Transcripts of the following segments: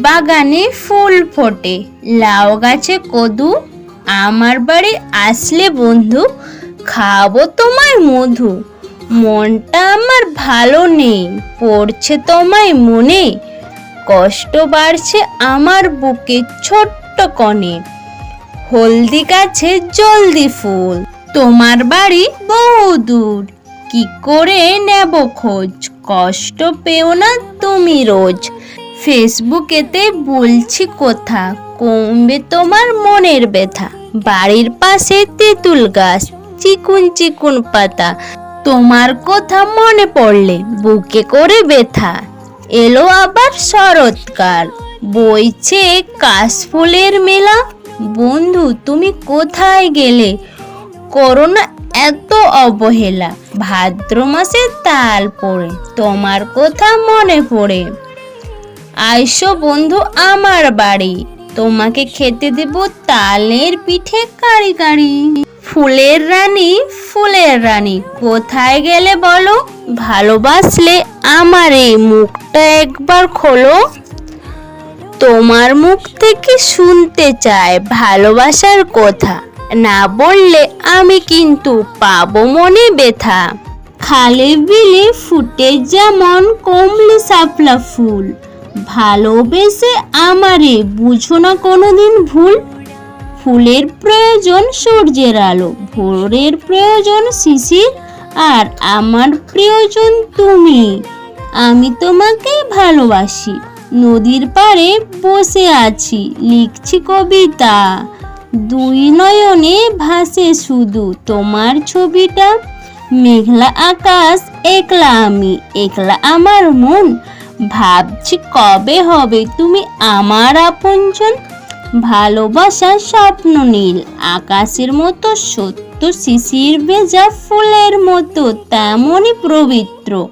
বাগানে ফুল ফোটে লাউ গাছে কদু আমার বাড়ি আসলে বন্ধু, খাব তোমায় মধু। মনটা আমার ভালো নেই, পড়ছে তোমায় মনে। কষ্ট বাড়ছে আমার বুকে ছোট্ট কনে। হলদি গাছে জলদি ফুল, তোমার বাড়ি বহু দূর। কি করে নেব খোঁজ? কষ্ট পেও না তুমি রোজ। ফেসবুকেতে বলছি কথা, কমবে তোমার মনের ব্যথা। বাড়ির পাশে তেঁতুল গাছ, চিকুন চিকুন পাতা। তোমার কথা মনে পড়লে বুকে করে ব্যথা। এলো আবার শরৎকাল। বইছে কাশফুলের মেলা। বন্ধু, তুমি কোথায় গেলে? করোনা এত অবহেলা। ভাদ্র মাসে তাল পড়ে, তোমার কথা মনে পড়ে। আইসো বন্ধু আমার বাড়ি। তোমাকে খেতে দেব তালের পিঠে কারি কারি। ফুলের রানী ফুলের রানী, কোথায় গেলে বলো? ভালোবাসলে আমার এই মুখটা একবার খোলো। তোমার মুখ থেকে শুনতে চায় ভালোবাসার কথা। না বললে আমি কিন্তু পাবো মনে ব্যথা। খালে বিলে ফুটে যেমন কমলি শাপলা ফুল। ভালোবেসে আমারে বুঝো না কোনোদিন ভুল। ফুলের প্রয়োজন সূর্যের আলো, ভোরের প্রয়োজন শিশির, আর আমার প্রয়োজন তুমি। আমি তোমাকে ভালোবাসি, নদীর পাড়ে বসে আছি, লিখছি কবিতা। দুই নয়নে ভাসে শুধু তোমার ছবিটা। মেঘলা আকাশ, একলা আমি, একলা আমার মন ভাবছি কবে হবে? তুমি আমার আপনজন? ভালোবাসা স্বপ্ন নীল, আকাশের মতো সত্য শিশির ভেজা ফুলের মতো, তেমনই পবিত্র।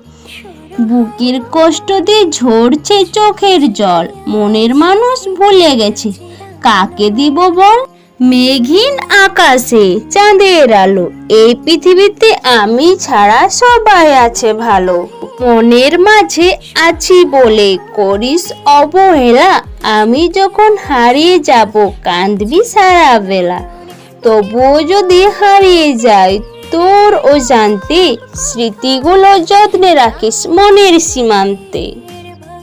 বুকের কষ্ট দিয়ে ঝরছে চোখের জল, মনের মানুষ ভুলে গেছে। কাকে দিব বল? মেঘহীন আকাশে, চাঁদের আলো। এই পৃথিবীতে আমি ছাড়া সবাই আছে ভালো। মনের মাঝে আছি বলে করিস অবহেলা। আমি যখন হারিয়ে যাব, কাঁদবি সারা বেলা। তবুও যদি হারিয়ে যায় তোর ও জানতে স্মৃতিগুলো যত্নে রাখিস মনের সীমান্তে।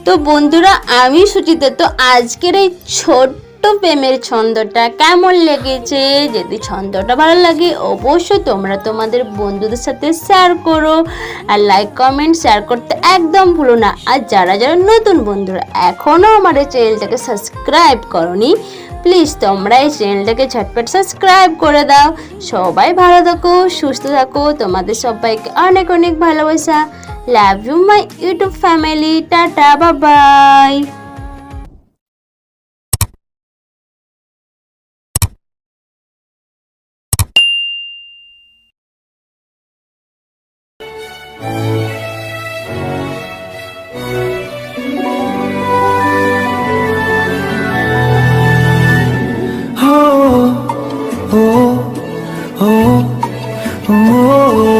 তো বন্ধুরা, আমি সুচিতা তো আজকের এই ছোট্ট প্রেমের ছন্দটা কেমন লেগেছে? যদি ছন্দটা ভালো লাগে, অবশ্যই তোমরা তোমাদের বন্ধুদের সাথে শেয়ার করো। আর লাইক কমেন্ট শেয়ার করতে একদম ভুলো না। আর যারা যারা নতুন বন্ধুরা এখনও আমার এই চ্যানেলটাকে সাবস্ক্রাইব করনি প্লিজ তোমরা এই চ্যানেলটাকে ঝটপট সাবস্ক্রাইব করে দাও। সবাই ভালো থাকো, সুস্থ থাকো। তোমাদের সবাইকে অনেক অনেক ভালোবাসা। Love you my YouTube family tata বাবাই oh.